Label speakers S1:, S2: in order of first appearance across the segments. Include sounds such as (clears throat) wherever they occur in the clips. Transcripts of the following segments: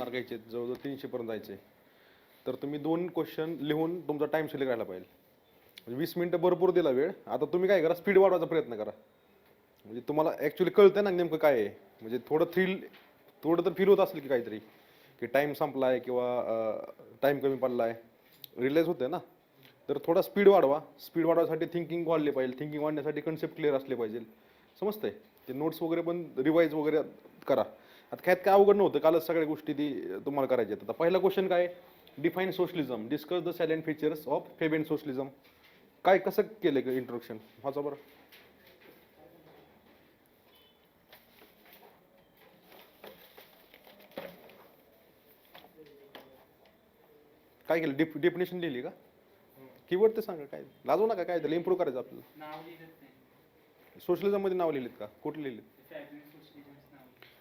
S1: Mark घ्यायचे आहेत, जवळजवळ तीनशेपर्यंत जायचे तर तुम्ही दोन क्वेश्चन लिहून तुमचा टाइम शिल्लक राहिला पाहिजे. म्हणजे वीस मिनटं भरपूर दिला वेळ. आता तुम्ही काय करा? स्पीड वाढवायचा प्रयत्न करा. म्हणजे तुम्हाला ॲक्च्युली कळतं ना नेमकं काय आहे. म्हणजे थोडं थ्रिल थोडं तर फील होत असेल की काहीतरी. की टाईम संपला आहे किंवा टाईम कमी पडला आहे रिलाईज होतं ना. तर थोडा स्पीड वाढवा. स्पीड वाढवायसाठी थिंकिंग वाढले पाहिजे. थिंकिंग वाढण्यासाठी कन्सेप्ट क्लिअर असले पाहिजे. समजतंय? ते नोट्स वगैरे पण रिवाईज वगैरे करा. आता काय काय अवघड नव्हतं कालच सगळ्या गोष्टी ती तुम्हाला करायच्या आहेत. आता पहिला क्वेश्चन काय define socialism discuss the salient features of Fabian socialism काय कसं केलं इंट्रोडक्शन वाचा बरं. काय केलं? डिफ डेफिनेशन लिहिली का? कीवर्ड ते सांगा काय. लाजू नका काय त्याला इम्प्रूव्ह करायचं आपल्याला.
S2: नाव लिहिलंच नाही
S1: सोशलिझममध्ये नाव लिहिलेत का? कुठे लिहिलेत?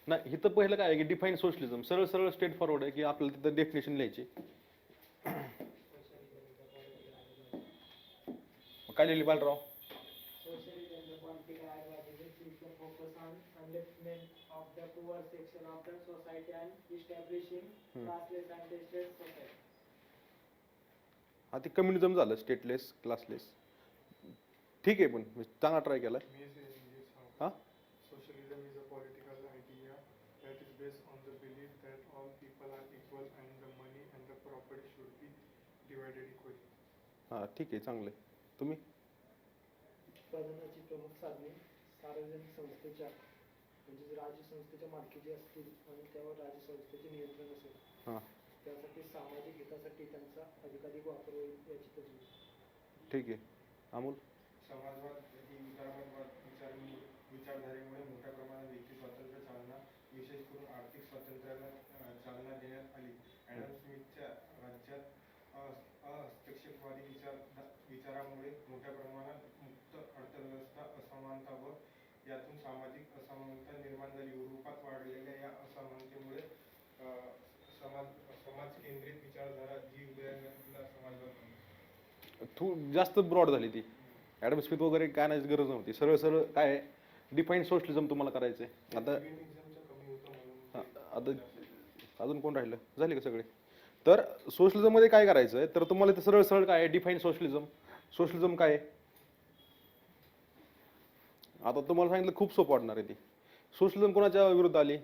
S1: नाही हिथं पहिलं काय की डिफाईन सोशलिझम सरळ सरळ स्टेट फॉरवर्ड आहे की आपल्याला तिथं डेफिनेशन लिहायची. काय लिहिली बालराव? हा ते कम्युनिझम झालं स्टेटलेस क्लासलेस ठीक आहे पण चांगला ट्राय केलाय.
S3: Divided equally.
S1: हा ठीक आहे चांगलं आहे. तुम्ही?
S4: प्रधानाची प्रमुख साधने सार्वजनिक संस्थेच्या म्हणजे राज्य संस्थेच्या मालकीची असतील आणि त्यावर राज्य संस्थेचे नियंत्रण असेल
S1: हां.
S4: त्यासाठी सामाजिक हितासाठी त्यांचा अधिकाधिक वापर होईल याची तजवीज.
S1: ठीक आहे. अमोल?
S3: समाजवाद ही विचारवाद विचार विचारधारेमुळे मोठ्या प्रमाणात व्यक्ती स्वातंत्र्य चालना विशेष करून आर्थिक स्वातंत्र्याला अ, चालना देण्यात आली ॲडम स्मिथच्या राज्यात अ- अहस्तक्षेपवादी विचार विचारामुळे मोठ्या प्रमाणात मुक्त अर्थव्यवस्था असमानता व यातून सामाजिक झाली युरोपात वाढलेल्या या असमानतेमुळे समाज समाज केंद्रित विचारधारा जी उदयाला म्हणतात.
S1: तू जास्त ब्रॉड झाली ती. ॲडम स्मिथ वगैरे काय नाही गरज नव्हती. सरळ सरळ काय डिफाईन सोशलिझम तुम्हाला करायचं आहे आता आता अजून कोण राहिलं? झाले का सगळे? तर सोशलिझममध्ये काय करायचं आहे तर तुम्हाला ते सरळ सरळ काय आहे? डिफाईन सोशलिझम सोशलिझम काय आहे? आता तुम्हाला सांगितलं खूप सोपं वाटणार आहे ती. सोशलिझम कोणाच्या विरुद्ध आली?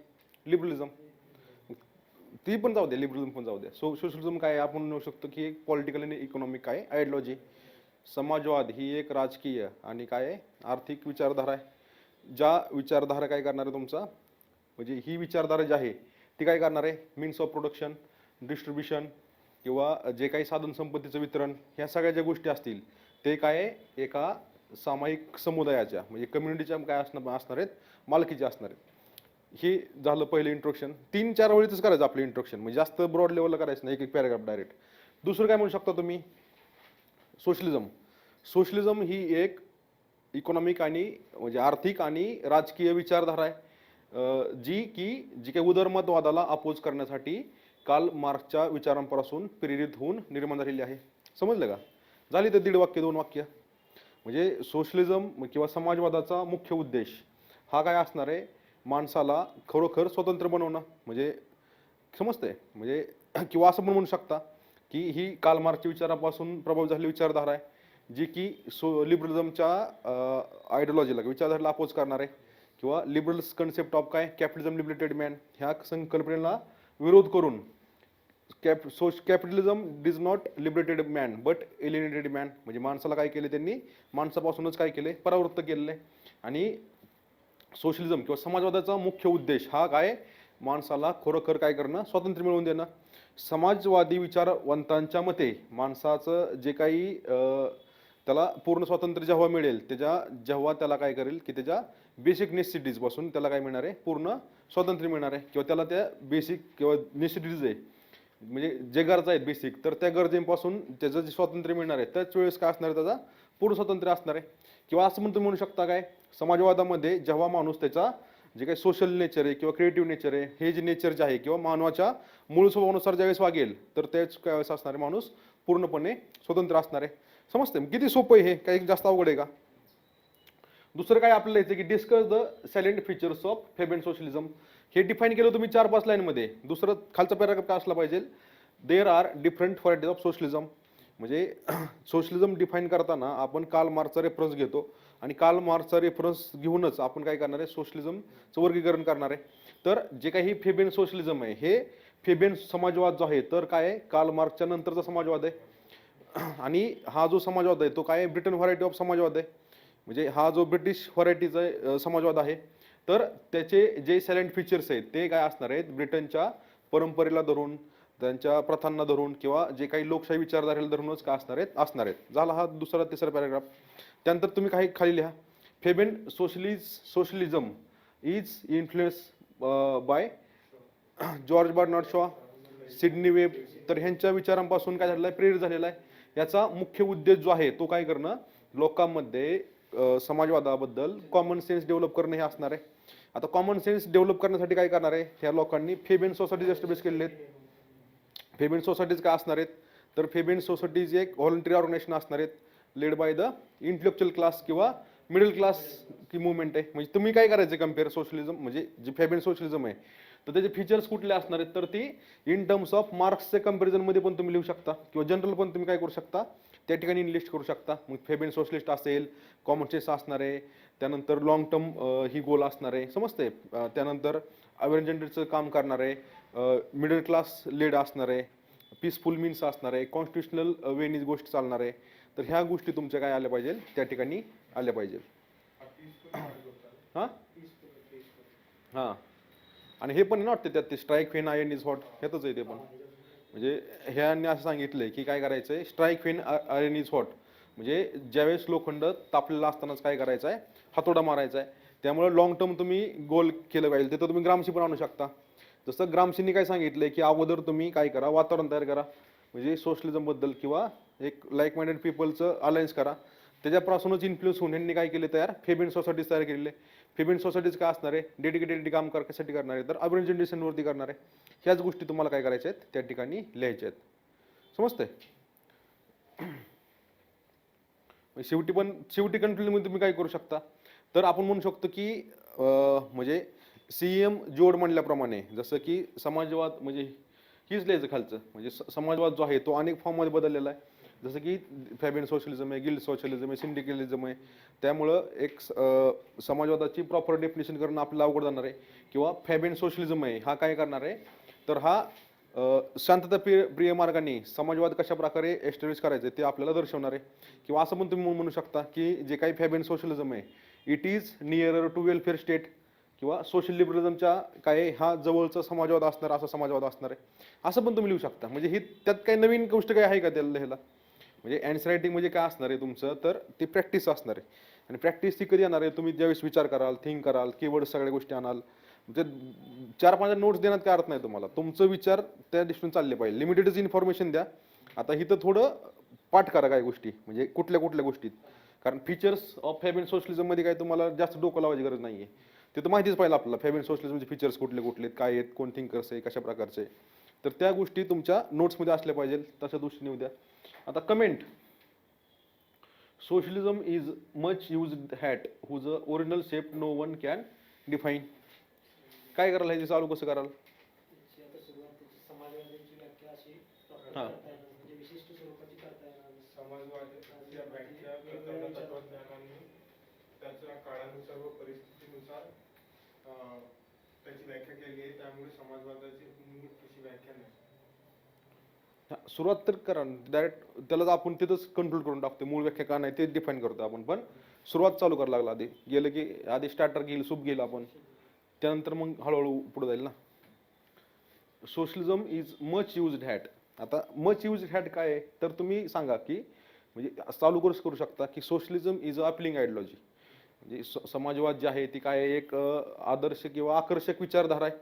S1: लिबरलिझम. ती पण जाऊ द्या लिबरलिझम पण जाऊ द्या. सो सोशलिझम काय आपण म्हणू शकतो की एक पॉलिटिकल आणि इकॉनॉमिक काय आयडिओलॉजी समाजवाद ही एक राजकीय आणि काय आर्थिक विचारधारा आहे. ज्या विचारधारा काय करणार आहे तुमचा? म्हणजे ही विचारधारा जी आहे ती काय करणार आहे? मीन्स ऑफ प्रोडक्शन डिस्ट्रीब्युशन किंवा जे काही साधन संपत्तीचं वितरण ह्या सगळ्या ज्या गोष्टी असतील ते काय एका सामायिक समुदायाच्या म्हणजे कम्युनिटीच्या काय असणार असणार आहेत मालकीचे असणार आहेत. हे झालं पहिलं इंट्रोडक्शन तीन चार वेळीच करायचं आपलं इंट्रोडक्शन म्हणजे जास्त ब्रॉड लेवलला करायचं नाही एक एक पॅराग्राफ डायरेक्ट दुसरं काय म्हणू शकता तुम्ही? सोशलिझम सोशलिझम ही एक इकॉनॉमिक आणि म्हणजे आर्थिक आणि राजकीय विचारधारा आहे. जी की जी काही उदरमतवादाला अपोज करण्यासाठी काल मार्क्सच्या विचारांपासून प्रेरित होऊन निर्माण झालेली आहे. समजलं का? झाली तर दीड वाक्य दोन वाक्य. म्हणजे सोशलिझम किंवा समाजवादाचा मुख्य उद्देश हा काय असणार आहे? माणसाला खरोखर स्वतंत्र बनवणं. म्हणजे समजतंय? म्हणजे (clears throat) किंवा असं पण म्हणू शकता की ही कालमार्कच्या विचारापासून प्रभावित झालेली विचारधारा आहे जी की सो लिबरलिझमच्या आयडिओलॉजीला विचारधारेला अपोज करणार आहे. किंवा लिबरल्स कन्सेप्ट ऑफ काय? कॅपिटलिझम लिबरेटेड मॅन ह्या संकल्पनेला विरोध करून cap soc capitalism does not liberated man but alienated man. म्हणजे माणसाला काय केले त्यांनी? माणसापासूनच काय केले? परावृत्त केलेलं. आहे आणि सोशलिझम किंवा समाजवादाचा मुख्य उद्देश हा काय? माणसाला खरोखर काय करणं? स्वातंत्र्य मिळवून देणं. समाजवादी विचारवंतांच्या मते माणसाचं जे काही त्याला पूर्ण स्वातंत्र्य जेव्हा मिळेल त्याच्या जेव्हा त्याला काय करेल की त्याच्या बेसिक नेसिटीजपासून त्याला काय मिळणार आहे? पूर्ण स्वातंत्र्य मिळणार आहे. किंवा त्याला त्या बेसिक किंवा नेसिटीज आहे. म्हणजे जे गरजा आहेत बेसिक तर त्या गरजेपासून त्याचं जे स्वातंत्र्य मिळणार आहे त्याच वेळेस काय असणार आहे त्याचा? पूर्ण स्वातंत्र्य असणार आहे. किंवा असं म्हणून तुम्ही म्हणू शकता काय? समाजवादामध्ये जेव्हा माणूस त्याचा जे काही सोशल नेचर आहे किंवा क्रिएटिव्ह नेचर आहे हे जे नेचर जे आहे किंवा मानवाच्या मूळ स्वभावानुसार ज्यावेळेस वागेल तर त्याच वेळेस असणारे माणूस पूर्णपणे स्वतंत्र असणार आहे. समजते किती सोपं आहे हे? काही जास्त अवघड आहे का? दुसरं काय आपल्याला यायचं की discuss the salient features of Fabian socialism हे डिफाईन केलं तुम्ही चार पाच लाईनमध्ये दुसरं खालचा पॅराग्राफ काय असला पाहिजे? There are different varieties of socialism म्हणजे (clears throat) सोशलिझम डिफाईन करताना आपण काल मार्कचा रेफरन्स घेतो आणि काल मार्कचा रेफरन्स घेऊनच आपण काय करणार आहे? सोशलिझमचं वर्गीकरण करणार आहे. तर जे काही फेबेन सोशलिझम आहे हे फेबेन समाजवाद जो आहे तर काय आहे? काल मार्कच्या नंतरचा समाजवाद आहे. (clears throat) आणि हा जो समाजवाद आहे तो काय आहे? ब्रिटन व्हरायटी ऑफ समाजवाद आहे. म्हणजे हा जो ब्रिटिश व्हरायटीचा समाजवाद आहे तर त्याचे जे सॅलेंट फीचर्स आहेत ते काय असणार आहेत? ब्रिटनच्या परंपरेला धरून त्यांच्या प्रथांना धरून किंवा जे काही लोकशाही विचारधारेला धरूनच काय असणार आहेत? असणार आहेत. झाला हा दुसरा तिसरा पॅराग्राफ त्यानंतर तुम्ही काही खाली लिहा. Fabian socialis socialism is influence by George Bernard Shaw Sidney Webb. तर ह्यांच्या विचारांपासून काय झालेलं आहे? प्रेरित झालेला आहे. याचा मुख्य उद्देश जो आहे तो काय करणं? लोकांमध्ये समाजवादाबद्दल कॉमन सेन्स डेव्हलप करणं हे असणार आहे. आता कॉमन सेन्स डेव्हलप करण्यासाठी काय करणार आहे? ह्या लोकांनी फेबेन सोसायटीज एस्टॅब्लिश केलेले आहेत. फेबेन सोसायटीज काय असणार आहेत? तर फेबेन सोसायटीज एक व्हॉलंटरी ऑर्गनायझेशन असणार आहेत. Led by the intellectual class किंवा मिडल क्लास की मुवमेंट आहे. म्हणजे तुम्ही काय करायचं कंपेअर सोशलिझम म्हणजे जे फेबेन सोशलिझम आहे तर त्याचे फीचर्स कुठले असणार आहेत? तर ती इन टर्म्स ऑफ मार्क्सच्या कम्पॅरिझनमध्ये पण तुम्ही लिहू शकता. किंवा जनरल पण तुम्ही काय करू शकता? त्या ठिकाणी लिस्ट करू शकता. मग फेबेन सोशलिस्ट असेल कॉमन सेन्स असणार आहे. त्यानंतर लॉंग टर्म ही गोल असणार आहे. समजते त्यानंतर अवेंजंडरचं काम करणार आहे. मिडल क्लास लीड असणार आहे. पीसफुल मीन्स असणार आहे. कॉन्स्टिट्युशनल वेनी गोष्ट चालणार आहे. तर ह्या गोष्टी तुमच्या काय आल्या पाहिजे त्या ठिकाणी आल्या पाहिजे
S3: हा?
S1: हां. हां आणि हे पण आहे ना वाटतं त्यात ते strike when iron is hot ह्यातच आहे ते पण. म्हणजे ह्यांनी असं सांगितलंय की काय करायचं आहे strike when iron is hot म्हणजे ज्यावेळेस लोखंड तापलेला असतानाच काय करायचं आहे हातोडा मारायचा आहे त्यामुळे लॉंग टर्म तुम्ही गोल केलं पाहिजे. तिथं तुम्ही ग्रामशी पण आणू शकता. जसं ग्रामशींनी काय सांगितलंय की अगोदर तुम्ही काय करा? वातावरण तयार करा. म्हणजे सोशलिझमबद्दल किंवा एक लाईक माइंडेड पीपलचं अलायन्स करा. त्याच्यापासूनच इन्फ्लुअन्स होऊन यांनी काय केले तयार? फेबिन सोसायटीज तयार केलेले. फेबिन सोसायटीज काय असणार आहे? डेडिकेटेड काम करण्यासाठी करणार आहे? तर अर्बन जनरेशनवरती करणार आहे. ह्याच गोष्टी तुम्हाला काय करायच्या आहेत? त्या ठिकाणी लिहायच्या आहेत. समजतंय? शेवटी पण शेवटी कंट्रोलमध्ये तुम्ही काय करू शकता? तर आपण म्हणू शकतो की म्हणजे सी एम जोड म्हणल्याप्रमाणे जसं की समाजवाद म्हणजे हीच लिहायचं खालचं. म्हणजे स- समाजवाद जो आहे तो अनेक फॉर्ममध्ये बदललेला आहे. जसं की फॅबियन सोशलिझम आहे गिल्ड सोशलिझम आहे सिंडिकलिझम आहे. त्यामुळं एक समाजवादाची प्रॉपर डेफिनेशन करणं आपल्याला अवघड जाणार आहे. किंवा फॅबियन सोशलिझम आहे हा काय करणार आहे? तर हा शांतता प्रिय प्रिय मार्गाने समाजवाद कशा प्रकारे एस्टॅब्लिश करायचे ते आपल्याला दर्शवणार आहे. किंवा असं पण तुम्ही म्हणू शकता की जे काही फॅबियन सोशलिझम आहे it is nearer to welfare state किंवा सोशल लिबरलिझमच्या काय हा जवळचा समाजवाद असणार असा समाजवाद असणार आहे. असं पण तुम्ही लिहू शकता. म्हणजे ही त्यात काही नवीन गोष्ट काही आहे का त्याला लिहायला? म्हणजे अँसर रायटिंग म्हणजे काय असणार आहे तुमचं? तर ती प्रॅक्टिस असणार आहे. आणि प्रॅक्टिस ती कधी येणार आहे? तुम्ही ज्यावेळेस विचार कराल थिंक कराल कीवर्ड सगळ्या गोष्टी आणाल म्हणजे चार पाच नोट्स देण्यात काय अर्थ नाही तुम्हाला. तुमचं विचार त्या दृष्टीने चालले पाहिजे. लिमिटेडच इन्फॉर्मेशन द्या. आता इथं थोडं पाठ करा काय गोष्टी म्हणजे कुठल्या कुठल्या गोष्टीत. कारण फीचर्स ऑफ फॅबिन सोशलिझममध्ये काय तुम्हाला जास्त डोकं लावायची गरज नाही आहे ते तर माहितीच पाहिजे आपल्याला. फॅबिन सोशलिझमचे फीचर्स कुठले कुठले काय आहेत कोण थिंकर्स आहे कशा प्रकारचे आहे. तर त्या गोष्टी तुमच्या नोट्समध्ये असल्या पाहिजे तशा दृष्टीने उद्या आता comment socialism is much use hat whose original shape no one can define काय करायला ह्याची चालू कसं कराल? हा.
S4: म्हणजे
S3: त्याच्या काळानुसार व परिस्थितीनुसार अं, त्याची व्याख्या केली आहे. त्यामुळे समाजवादाची व्याख्या नाही.
S1: हा, सुरुवात तर करा. डायरेक्ट त्याला आपण तिथंच कंट्रोल करून टाकतो मूळ व्याख्या का नाही ते डिफाईन करतो आपण. पण सुरुवात चालू करायला लागला आधी. गेलं की आधी स्टार्टर घेईल सूप घेईल आपण. त्यानंतर मग हळूहळू पुढे जाईल ना. Socialism is much used hat आता मच युज्ड हॅट काय आहे? तर तुम्ही सांगा की म्हणजे चालू कोर्स करू शकता की socialism is a appealing ideology म्हणजे स- समाजवाद जे आहे ती काय एक आदर्श किंवा आकर्षक विचारधारा आहे.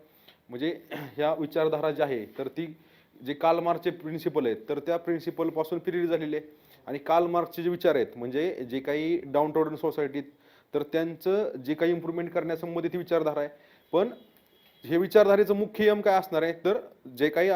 S1: म्हणजे (clears throat) ह्या विचारधारा जी आहे तर ती जे काल मार्कचे प्रिन्सिपल आहेत तर त्या प्रिन्सिपलपासून प्रेरित झालेले आहे. आणि काल मार्कचे जे विचार आहेत म्हणजे जे काही डाऊन टोडन सोसायटीत तर त्यांचं जे काही इम्प्रूव्हमेंट करण्यासंबंधी ती विचारधारा आहे. पण हे विचारधारेचं मुख्य यम काय असणार आहे तर जे काही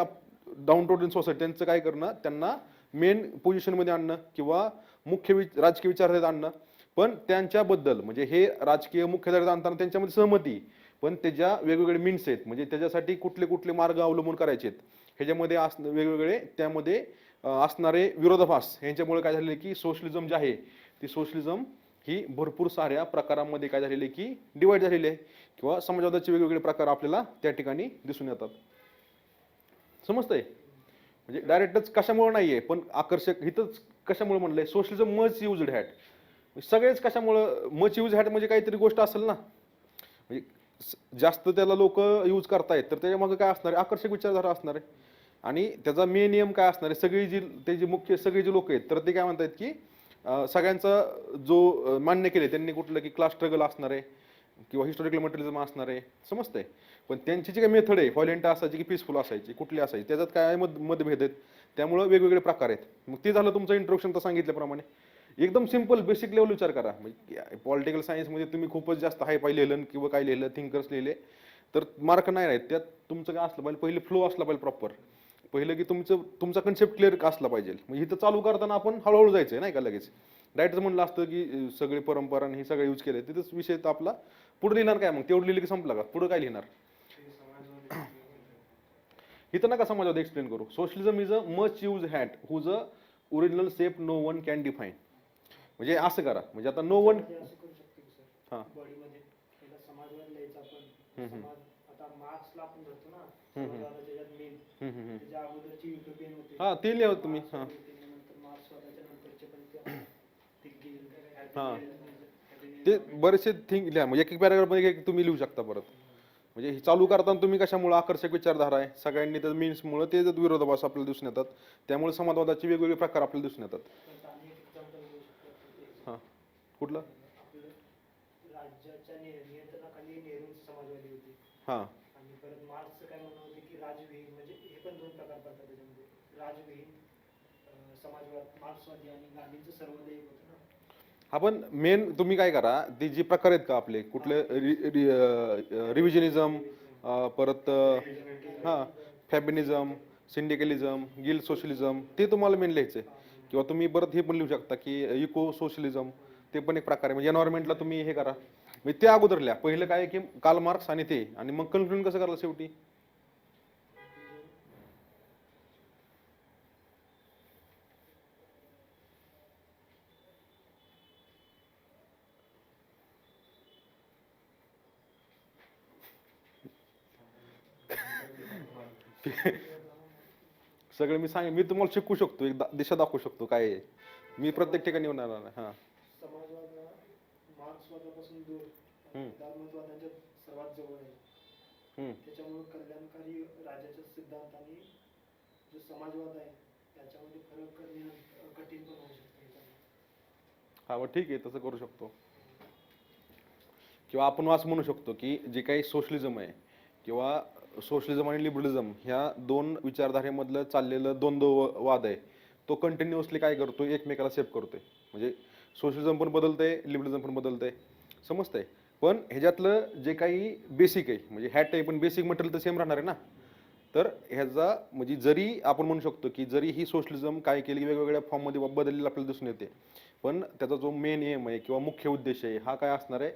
S1: डाऊन टोडन सोसायटी त्यांचं काय करणं त्यांना मेन पोझिशनमध्ये आणणं किंवा मुख्य वि राजकीय विचारधारेत आणणं. पण त्यांच्याबद्दल म्हणजे हे राजकीय मुख्यधारेत आणताना त्यांच्यामध्ये सहमती पण त्याच्या वेगवेगळे मीन्स आहेत. म्हणजे त्याच्यासाठी कुठले कुठले मार्ग अवलंबून करायचे आहेत ह्याच्यामध्ये अस वेगवेगळे त्यामध्ये असणारे विरोधाभास. यांच्यामुळे काय झालेलं की सोशलिझम जे आहे ती सोशलिझम ही भरपूर साऱ्या प्रकारांमध्ये काय झालेली की डिवाईड झालेली आहे. किंवा समाजवादाचे वेगवेगळे प्रकार आपल्याला त्या ठिकाणी दिसून येतात. समजतंय? म्हणजे डायरेक्टच कशामुळे नाहीये पण आकर्षक इथंच कशामुळे म्हणलंय? सोशलिझम मच युज हॅट सगळेच कशामुळं मच यूज हॅट म्हणजे काहीतरी गोष्ट असेल ना? म्हणजे जास्त त्याला लोक यूज करतायत तर त्याच्यामागे काय असणार आहे? आकर्षक विचारधारा असणार आहे. आणि त्याचा मेन नियम काय असणार आहे? सगळी जी ते जे मुख्य सगळे जे लोक आहेत तर ते काय म्हणतात की सगळ्यांचा जो मान्य केले त्यांनी कुठलं की क्लास स्ट्रगल असणार आहे किंवा हिस्टॉरिकल मटेरियलिझम असणार आहे समजतंय. पण त्यांची जी काही मेथड आहे व्हायलेंट असायची की पीसफुल असायची कुठली असायची त्याच्यात काय मत मतभेद आहेत त्यामुळं वेगवेगळे प्रकार आहेत. मग ते झालं तुमचं इंट्रोडक्शन तर सांगितल्याप्रमाणे. एकदम सिंपल बेसिक लेवल विचार करा. म्हणजे पॉलिटिकल सायन्समध्ये तुम्ही खूपच जास्त हाय पाय लिहिलं किंवा काय लिहिलं थिंकर्स लिहिले तर मार्क नाही आहेत त्यात तुमचं काय असलं पाहिजे पहिले फ्लो असला पाहिजे प्रॉपर पहिलं की तुमचं तुमचा कन्सेप्ट क्लिअर असला पाहिजे. म्हणजे इथं चालू करताना आपण हळूहळू जायचं नाही का लगेच? डायरेक्ट म्हणलं असतं की सगळे परंपरा आणि हे सगळे यूज केले तिथंच विषय तर आपला. पुढे लिहिणार काय मग? तेवढं लिहिलं की संपला का? पुढे काय लिहिणार? (clears throat) इथं नका समाजात एक्सप्लेन करू. Socialism is a much use hat whose a original shape no one can define म्हणजे असं करा. म्हणजे आता नो वन हां.
S4: पहिला समाजवाद लिहायचा आपण
S1: हम्म.
S4: समाज आता मार्क्सला आपण धरतो ना. समाजवादाच्या ज्यात मेन. त्याच्या अगोदरची युटोपियन होते
S1: हा, ते लिहा तुम्ही,
S4: मार्क्स
S1: हा.
S4: त्याच्यानंतर मार्क्सवादाच्या नंतरचे पण ते- ते
S1: हा. बरेचसे थिंक लिहा म्हणजे एक एक पॅराग्राफमध्ये एक तुम्ही लिहू शकता परत म्हणजे हे चालू करताना तुम्ही कशामुळे आकर्षक विचारधारा आहे सगळ्यांनी त्या मीन्समुळे ते जर विरोधाभास आपल्याला दिसून येतात त्यामुळे समाजवादाचे वेगवेगळे प्रकार आपल्याला दिसून येतात. हां कुठलं
S4: नेहरू समाजवादी होते.
S1: हां.
S4: आणि परत मार्क्सचं काय म्हणणं होते की राजविहीन म्हणजे हे पण दोन प्रकार पडतात त्याच्यामध्ये. राजविहीन समाजवाद मार्क्सवादी आणि गांधींचं सर्वोदय होतं ना.
S1: आपण मेन तुम्ही काय करा ते जे प्रकार आहेत का आपले कुठले रिव्हिजनिझम परत हां फॅबिनिझम सिंडिकलिझम गिल सोशलिझम ते तुम्हाला मेन लिहायचं आहे किंवा तुम्ही परत हे पण लिहू शकता की इको सोशलिझम ते पण एक प्रकार आहे. म्हणजे एन्व्हायरमेंटला तुम्ही हे करा. म्हणजे ते अगोदरल्या. पहिलं काय की काल मार्क्स आणि ते. आणि मग कन्क्लूजन कसं करायला शेवटी? सगळं मी सांग मी तुम्हाला शिकू शकतो. एक दिशा दाखवू शकतो काय मी प्रत्येक ठिकाणी होणार हां
S4: हा. दूर. धर्मवादाच्या सर्वात जवळ आहे. त्याच्यामुळे कल्याणकारी आणि जो समाजवाद आहे त्याच्यामध्ये फरक करणे कठीण पण होऊ शकते.
S1: हा मग ठीक आहे तसं करू शकतो किंवा आपण असं म्हणू शकतो की जे काही सोशलिझम आहे किंवा सोशलिझम आणि लिबरलिझम ह्या दोन विचारधारेमधलं चाललेलं द्वंद्व व- वाद आहे तो कंटिन्युअसली काय करतो एकमेकाला सेफ करतोय म्हणजे सोशलिझम पण बदलतंय लिबरलिझम पण बदलतंय समजतंय. पण ह्याच्यातलं जे काही बेसिक आहे म्हणजे हॅट आहे पण बेसिक मटेरियल तर सेम राहणार आहे ना? तर ह्याचा म्हणजे जरी आपण म्हणू शकतो की जरी ही सोशलिझम काय केली वेगवेगळ्या फॉर्ममध्ये बदललेलं आपल्याला दिसून येते. पण त्याचा जो मेन एम आहे किंवा मुख्य उद्देश आहे हा काय असणार आहे?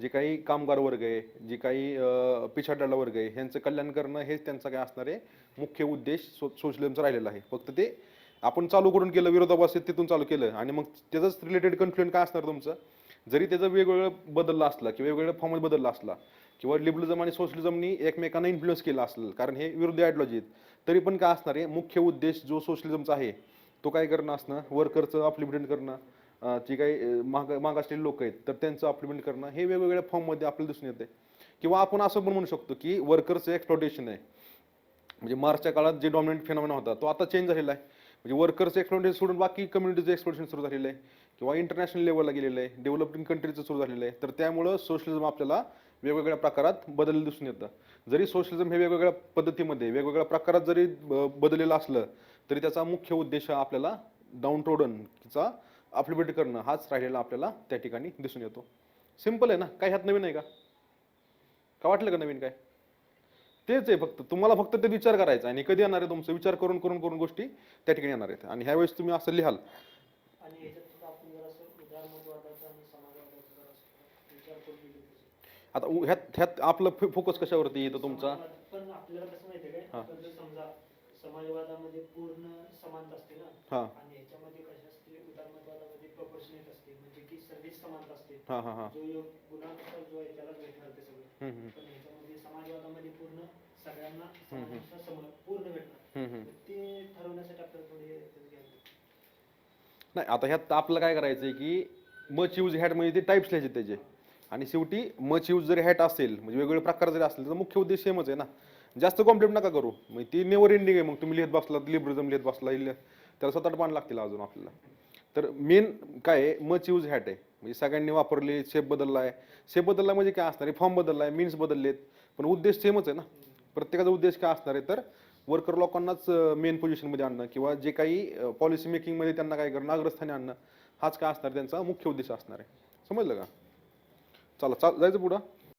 S1: जे काही कामगार वर्ग आहे जे काही अं, पिछाडलेला वर्ग आहे ह्यांचं कल्याण करणं हेच त्यांचा काय असणार आहे? मुख्य उद्देश सो सोशलिझमचा राहिलेला आहे. फक्त ते आपण चालू करून केलं विरोधाभास तिथून चालू केलं. आणि मग त्याचंच रिलेटेड कन्फ्लुएंट काय असणार तुमचं? जरी त्याचं वेगवेगळं बदललं असलं किंवा वेगवेगळ्या फॉर्ममध्ये बदलला असला किंवा लिबरलिझम आणि सोशलिझमनी एकमेकांना इन्फ्लुएन्स केला असेल कारण हे विरुद्ध आयडिओलॉजी आहेत तरी पण काय असणार आहे? मुख्य उद्देश जो सोशलिझमचा आहे तो काय करणं असणं? वर्करचं अप्लिमेंट करणं जे जी काही माग मागासलेले लोक आहेत तर त्यांचं अप्लिमेंट करणं हे वेगवेगळ्या फॉर्ममध्ये आपल्याला दिसून येते किंवा आपण असं पण म्हणू शकतो की वर्करचं एक्सप्लॉटेशन आहे. म्हणजे मार्चच्या काळात जे डॉमिनंट फिनॉमिना होता तो आता चेंज झालेला आहे. म्हणजे वर्कर्स एक्सप्लोटेशन सोडून बाकी कम्युनिटीचं एक्सप्लोटेशन सुरू झालेलं आहे. किंवा इंटरनॅशनल लेवलला गेलेलं आहे डेव्हलपिंग कंट्रीचं सुरू झालेलं आहे तर त्यामुळं सोशलिझम आपल्याला वेगवेगळ्या प्रकारात बदल दिसून येतं. जरी सोशलिझम हे वेगवेगळ्या पद्धतीमध्ये वेगवेगळ्या प्रकारात जरी बदललेलं असलं तरी त्याचा मुख्य उद्देश आपल्याला डाऊन टोडनचा अप्लिमेंट करणं हाच राहिलेला आपल्याला त्या ठिकाणी दिसून येतो. सिंपल आहे ना? काय ह्यात नवीन आहे का? का वाटलं का नवीन काय? तेच आहे फक्त. तुम्हाला फक्त ते विचार करायचा आणि कधी येणार आहे तुमचा? विचार करून करून करून गोष्टी त्या ठिकाणी येणार आहेत. आणि ह्यावेळेस तुम्ही असं लिहाल
S4: आणि याच्यात सुद्धा आपण जरासं उदारमतवादाचा आणि समाजवादाचा जरासं विचार करून गेलो त्याच्यात.
S1: आता उ- ह्यात ह्यात आपलं फोकस कशावरती येतं तुमचा.
S4: पण आपल्याला कसं माहितीये काय?
S1: हा.
S4: समजा समाजवादामध्ये पूर्ण समानता असते ना?
S1: हा.
S4: आणि ह्याच्यामध्ये कशी असते उदारमतवादामध्ये प्रपोर्शनेट असते. म्हणजे की सर्विस समानता असते.
S1: हा हा हा.
S4: जो योग गुणानुसार जो आहे त्यालाच भेटणार ते सगळं.
S1: हम्म, हम्म,
S4: पण ह्याच्यामध्ये समाजवादामध्ये पूर्ण सगळ्यांना
S1: हम्म.
S4: समाजानुसार सम- पूर्ण भेटणार.
S1: हम्म, हम्म.
S4: तर ते ठरवण्यासाठी आपल्याला थोडी त्याचं घ्यायला लागतं.
S1: नाही आता ह्यात आपलं काय करायचं आहे की मच यूज हॅट म्हणजे ते टाईप्स लिहायचे त्याचे. आणि शेवटी मच यूज जरी हॅट असेल म्हणजे वेगवेगळे प्रकार जरी असेल तर मुख्य उद्देश सेमच आहे ना. जास्त कॉम्प्लेट नका करू. म्हणजे ती नेवर एंडिंग आहे. मग तुम्ही लिहित बसला लिब्रिझम लिहित बसला लिह- त्याला सात आठ पान लागतील अजून आपल्याला. तर मेन काय आहे? मच यूज हॅट आहे. म्हणजे सगळ्यांनी वापरले शेप बदलला आहे शेप बदलला म्हणजे काय असणार आहे? फॉर्म बदलला आहे मीन्स बदललेत. पण उद्देश सेमच आहे ना. प्रत्येकाचा उद्देश काय असणार आहे? तर वर्कर लोकांनाच मेन पोझिशनमध्ये आणणं किंवा जे काही पॉलिसी मेकिंगमध्ये त्यांना काय करणं अग्रस्थानी आणणं हाच काय असणार त्यांचा मुख्य उद्देश असणार आहे. समजलं का? चला चाल जायचं पुढं.